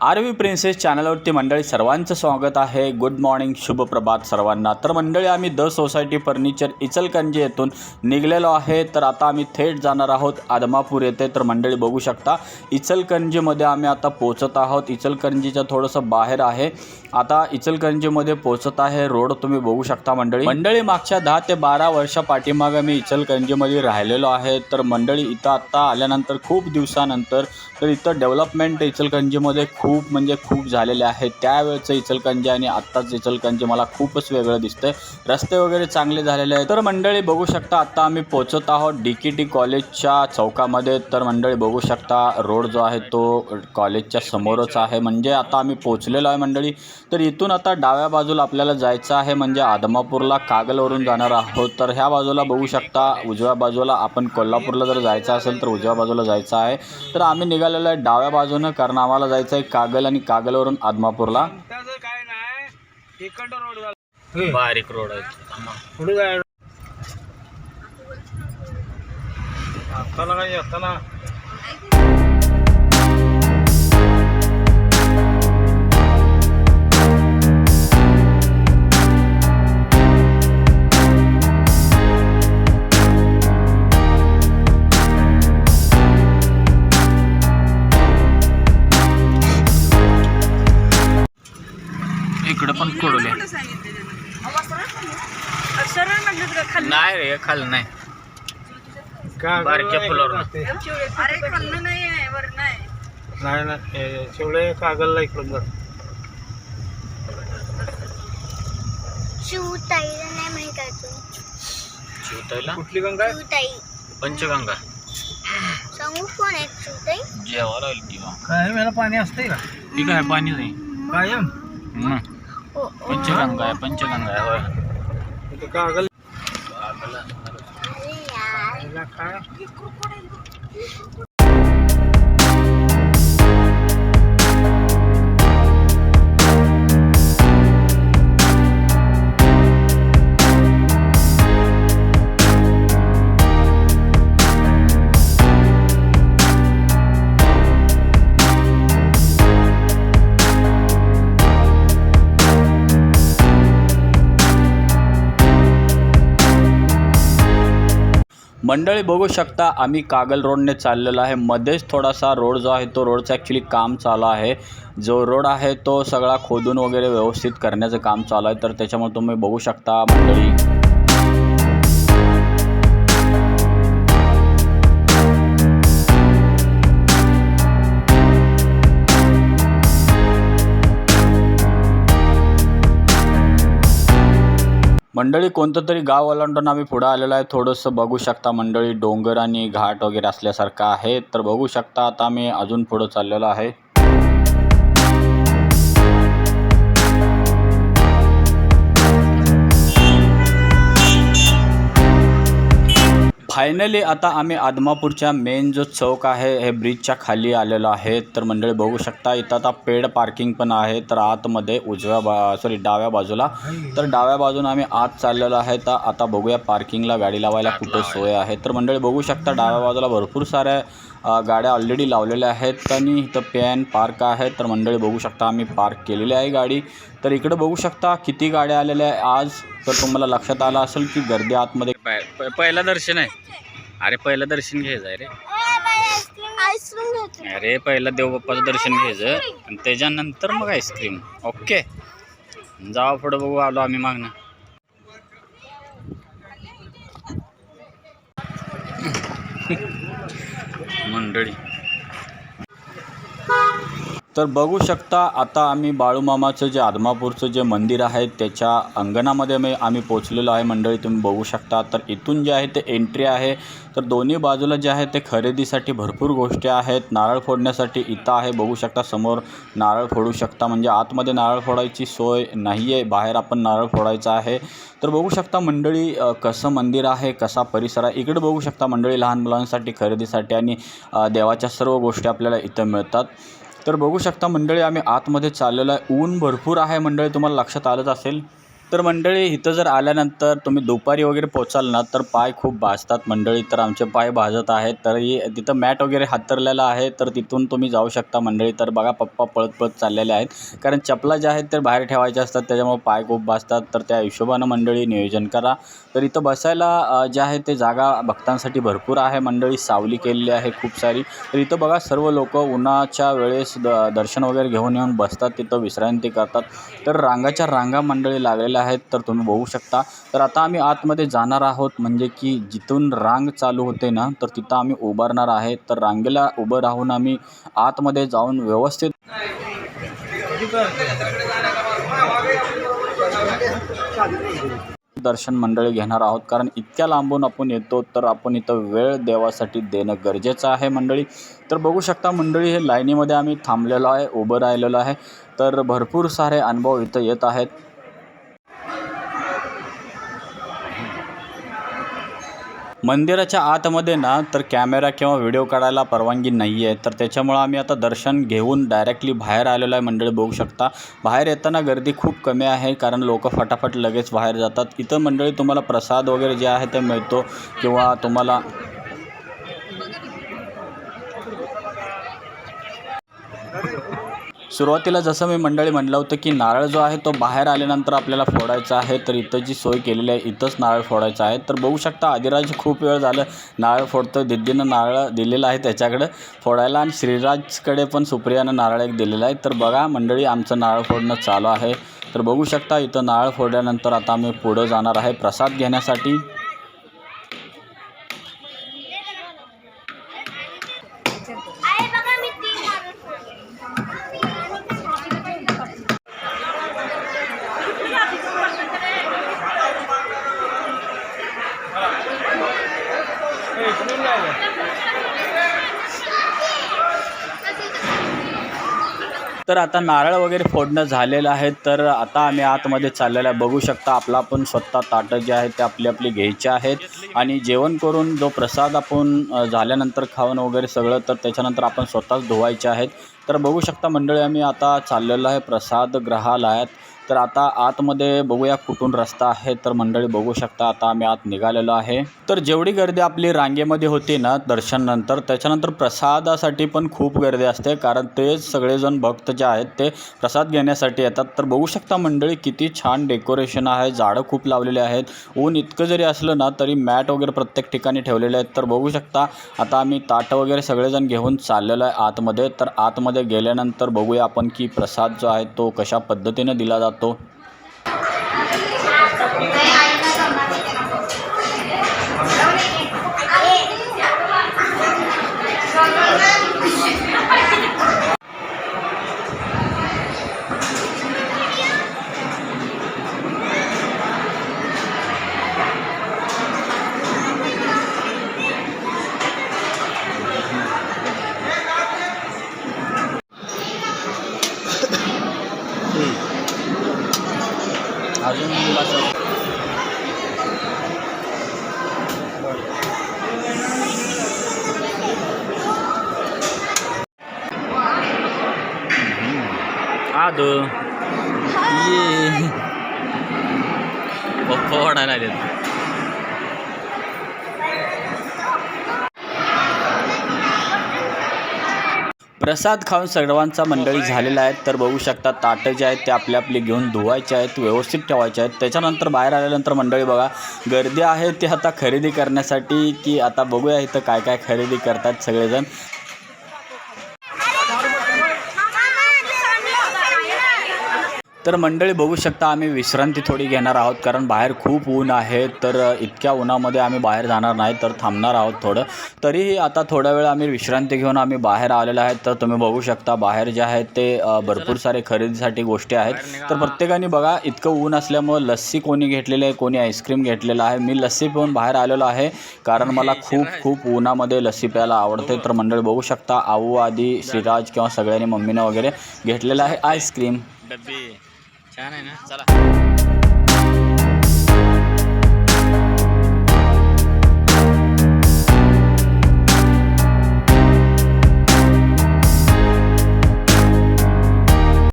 R V princess चॅनलवरती मंडळी सर्वांचं स्वागत आहे. गुड मॉर्निंग शुभ प्रभात सर्वांना. तर मंडळी आम्ही द सोसायटी फर्निचर इचलकंजी येथून निघलेलो आहे. तर आता आम्ही थेट जाणार आहोत आदमापूर येथे. तर मंडळी बघू शकता इचलकंजीमध्ये आम्ही आता पोचत आहोत. इचलकंजीच्या थोडंसं बाहेर आहे. आता इचलकंजीमध्ये पोचत आहे. रोड तुम्ही बघू शकता मंडळी. मंडळी मागच्या दहा ते बारा वर्षा पाठीमागं मी इचलकंजीमध्ये राहिलेलो आहे. तर मंडळी इथं आत्ता आल्यानंतर खूप दिवसानंतर तर इथं डेव्हलपमेंट इचलकंजीमध्ये खूप खूप म्हणजे खूप झालेले आहे त्यावेळचं इचलकंजी आणि आत्ताच इचलकंजी मला खूपच वेगळं दिसतंय. रस्ते वगैरे चांगले झालेले आहेत. तर मंडळी बघू शकता आत्ता आम्ही पोचत आहोत डी के टी कॉलेजच्या चौकामध्ये. तर मंडळी बघू शकता रोड जो आहे तो कॉलेजच्या समोरच आहे. म्हणजे आता आम्ही पोचलेलो आहे मंडळी. तर इथून आता डाव्या बाजूला आपल्याला जायचं आहे म्हणजे आदमापूरला कागलवरून जाणार आहोत. तर ह्या बाजूला बघू शकता उजव्या बाजूला आपण कोल्हापूरला जर जायचं असेल तर उजव्या बाजूला जायचं आहे. तर आम्ही निघालेलो आहे डाव्या बाजूनं. कारण आम्हाला जायचं आहे कागल आणि कागलवरून आदमापूरला. त्याचं काय नाही इकडं रोड झाला बारीक रोड आहे इकडं पण कोडले नाही. रे खाल्लं नाही. काय बारक्या फुलावर. नाही आहे बरं नाही नाही ना हे शेवळे कागलला इकडून जा. शिवताईला नाही माहीत शिवताईला? कुठली गंगा? शिवताई. पंचगंगा. सांगू कोण आहे शिवताई? जेवायला ती काय मला पाणी असतंय का? ठीक आहे पाणी नाही. कायम? हं. पंचगंगा आहे पंचगंगा आहे होय. कागल मंडळी बघू शकता आम्ही कागल रोडने चाललेलो आहे. मध्येच थोडासा रोड जो आहे तो रोडचं ॲक्च्युली काम चालू आहे. जो रोड आहे तो सगळा खोदून वगैरे व्यवस्थित करण्याचं काम चालू आहे. तर त्याच्यामुळे तुम्ही बघू शकता मंडळी. मंडळी कोणतं तरी गाव ओलांडून आम्ही पुढं आलेलो आहे. थोडंसं बघू शकता मंडळी डोंगर आणि घाट वगैरे असल्यासारखं आहे. तर बघू शकता आता आम्ही अजून पुढं चाललेलो आहे. फायनली आता आम्ही आदमापूरच्या मेन जो चौक आहे हे ब्रिजच्या खाली आलेलो आहे. तर मंडळी बघू शकता इथं आता पेड पार्किंग पण आहे. तर आतमध्ये उजव्या बा सॉरी डाव्या बाजूला. तर डाव्या बाजूने आम्ही आत चाललेलो आहे. तर आता बघूया पार्किंगला गाडी लावायला कुठे सोय आहे. तर मंडळी बघू शकता डाव्या बाजूला भरपूर साऱ्या गाड्या ऑलरेडी लावलेल्या आहेत. आणि इथं पॅन पार्क आहे. तर मंडळी बघू शकता आम्ही पार्क केलेली आहे गाडी. तर इकडं बघू शकता किती गाड्या आलेल्या आहे आज. तर तुम्हाला लक्षात आलं असेल की गर्दी आतमध्ये पहिलं दर्शन आहे. अरे पहिलं दर्शन घ्यायचं आहे रे. अरे पहिलं देवबाप्पाचं दर्शन घ्यायचं आणि त्याच्यानंतर मग आईस्क्रीम ओके जावा पुढं बघू आलो आम्ही मागणं मंडळी. तर बघू शकता आता आम्ही बाळूमामाचं जे आदमापूरचं जे मंदिर आहे त्याच्या अंगणामध्ये मी आम्ही पोचलेलो आहे मंडळी तुम्ही बघू शकता. तर इथून जे आहे ते एंट्री आहे. तर दोन्ही बाजूला जे आहे ते खरेदीसाठी भरपूर गोष्टी आहेत. नारळ फोडण्यासाठी इथं आहे बघू शकता. समोर नारळ फोडू शकता. म्हणजे आतमध्ये नारळ फोडायची सोय नाही आहे बाहेर आपण नारळ फोडायचा आहे. तर बघू शकता मंडळी कसं मंदिर आहे कसा परिसर आहे. इकडे बघू शकता मंडळी लहान मुलांसाठी खरेदीसाठी आणि देवाच्या सर्व गोष्टी आपल्याला इथं मिळतात. तर बघू शकता मंडळी आम्ही आतमध्ये चाललेलो आहे. ऊन भरपूर आहे मंडळी तुम्हाला लक्षात आलंच असेल. तर मंडळी इथं जर आल्यानंतर तुम्ही दुपारी वगैरे पोचाल ना तर पाय खूप भाजतात मंडळी. तर आमचे पाय भाजत आहेत. तरी तिथं मॅट वगैरे हातरलेलं आहे तर तिथून तुम्ही जाऊ शकता मंडळी. तर बघा पप्पा पळत पळत चाललेले आहेत. कारण चपला ज्या आहेत त्या बाहेर ठेवायच्या असतात. त्याच्यामुळे पाय खूप भाजतात. तर त्या हिशोबानं मंडळी नियोजन करा. तर इथं बसायला ज्या जे आहे ते जागा भक्तांसाठी भरपूर आहे. मंडळी सावली केलेली आहे खूप सारी. तर इथं बघा सर्व लोक उन्हाच्या वेळेस द दर्शन वगैरे घेऊन येऊन बसतात. तिथं विश्रांती करतात. तर रांगाच्या रांगा मंडळी लागलेल्या आहेत तर तुम्ही बघू शकता. तर आता आम्ही आतमध्ये जाणार आहोत म्हणजे की जिथून रांग चालू होते ना तर तिथं आम्ही उभारणार आहे. तर रांगेला उभं राहून आम्ही आतमध्ये जाऊन व्यवस्थित दर्शन मंडळी घेणार आहोत कारण इतक्या लांबून आपण येतो तर आपण इथं वेळ देवासाठी देणं गरजेचं आहे मंडळी. तर बघू शकता मंडळी हे लाईनीमध्ये आम्ही थांबलेलो आहे उभं राहिलेलो आहे. तर भरपूर सारे अनुभव इथं येत आहेत. मंदिराच्या आतमध्ये ना तर कॅमेरा किंवा व्हिडिओ काढायला परवानगी नाही आहे तर त्याच्यामुळं आम्ही आता दर्शन घेऊन डायरेक्टली बाहेर आलेलो आहे मंडळी बघू शकता. बाहेर येताना गर्दी खूप कमी आहे कारण लोक फटाफट लगेच बाहेर जातात. इथं मंडळी तुम्हाला प्रसाद वगैरे जे आहे ते मिळतो किंवा तुम्हाला सुरुवातीला जसं मी मंडळी म्हणलं होतं की नारळ जो आहे तो बाहेर आल्यानंतर आपल्याला फोडायचा आहे तर इथं जी सोय केलेली आहे इथंच नारळ फोडायचा आहे. तर बघू शकता आदिराज खूप वेळ झालं नारळ फोडतं दिद्दीनं नारळ दिलेलं आहे त्याच्याकडं फोडायला आणि श्रीराजकडे पण सुप्रियानं नारळ एक दिलेला आहे. तर बघा मंडळी आमचं नारळ फोडणं चालू आहे. तर बघू शकता इथं नारळ फोडल्यानंतर आता आम्ही पुढं जाणार आहे. प्रसाद घेण्यासाठी तर आता नारळ वगैरे फोडणं झालेलं आहे तर आता आम्ही आतमध्ये चाललेलं आहे. बघू शकता आपला आपण स्वतः ताटं जे आहेत ते आपली आपली घ्यायचे आहेत. आणि जेवण करून जो प्रसाद आपण झाल्यानंतर खाऊन वगैरे सगळं तर त्याच्यानंतर आपण स्वतःच धुवायचे आहेत. तर बघू शकता मंडळी आम्ही आता चाललेलो आहे प्रसाद ग्रहालयात. तर आता आतमध्ये बघूया कुठून रस्ता आहे तर मंडळी बघू शकता आता आम्ही आत निघालेलो आहे. तर जेवढी गर्दी आपली रांगेमध्ये होती ना दर्शन नंतर त्याच्यानंतर प्रसादासाठी पण खूप गर्दी असते कारण ते सगळेजण भक्त जे आहेत ते प्रसाद घेण्यासाठी येतात. तर बघू शकता मंडळी किती छान डेकोरेशन आहे झाडं खूप लावलेले आहेत. ऊन इतकं जरी असलं ना तरी मॅट वगैरे प्रत्येक ठिकाणी ठेवलेले आहेत. तर बघू शकता आता आम्ही ताटं वगैरे सगळेजण घेऊन चाललेलो आहे आतमध्ये. तर आतमध्ये गेल्यानंतर बघूया आपण की प्रसाद जो आहे तो कशा पद्धतीने दिला जातो. जातो अजून आद ये पप्पा वाढायला प्रसाद खाऊन सर्वांचा मंडळी झालेला आहे. तर बघू शकता ताटं जे आहेत ते आपले आपले घेऊन धुवायचे आहेत व्यवस्थित ठेवायचे आहेत. त्याच्यानंतर बाहेर आल्यानंतर मंडळी बघा गर्दी आहे ती आता खरेदी करण्यासाठी की आता बघूया इथं काय काय खरेदी करतात सगळेजण. तर मंडळी बघू शकता आम्ही विश्रांती थोडी घेणार आहोत कारण बाहेर खूप ऊन आहे. तर इतक्या उन्हामध्ये आम्ही बाहेर जाणार नाही तर थांबणार आहोत थोडं. तरीही आता थोडा वेळ आम्ही विश्रांती घेऊन आम्ही बाहेर आलेलो आहे. तर तुम्ही बघू शकता बाहेर जे आहेत ते भरपूर सारे खरेदीसाठी गोष्टी आहेत. तर प्रत्येकाने बघा इतकं ऊन असल्यामुळं लस्सी कोणी घेतलेली आहे कोणी आईस्क्रीम घेतलेलं आहे. मी लस्सी पिऊन बाहेर आलेलो आहे कारण मला खूप खूप उन्हामध्ये लस्सी प्यायला आवडते. तर मंडळी बघू शकता आऊ आदी श्रीराज किंवा सगळ्यांनी मम्मीनं वगैरे घेतलेलं आहे आईस्क्रीम. डब्बी. छान आहे ना? चला.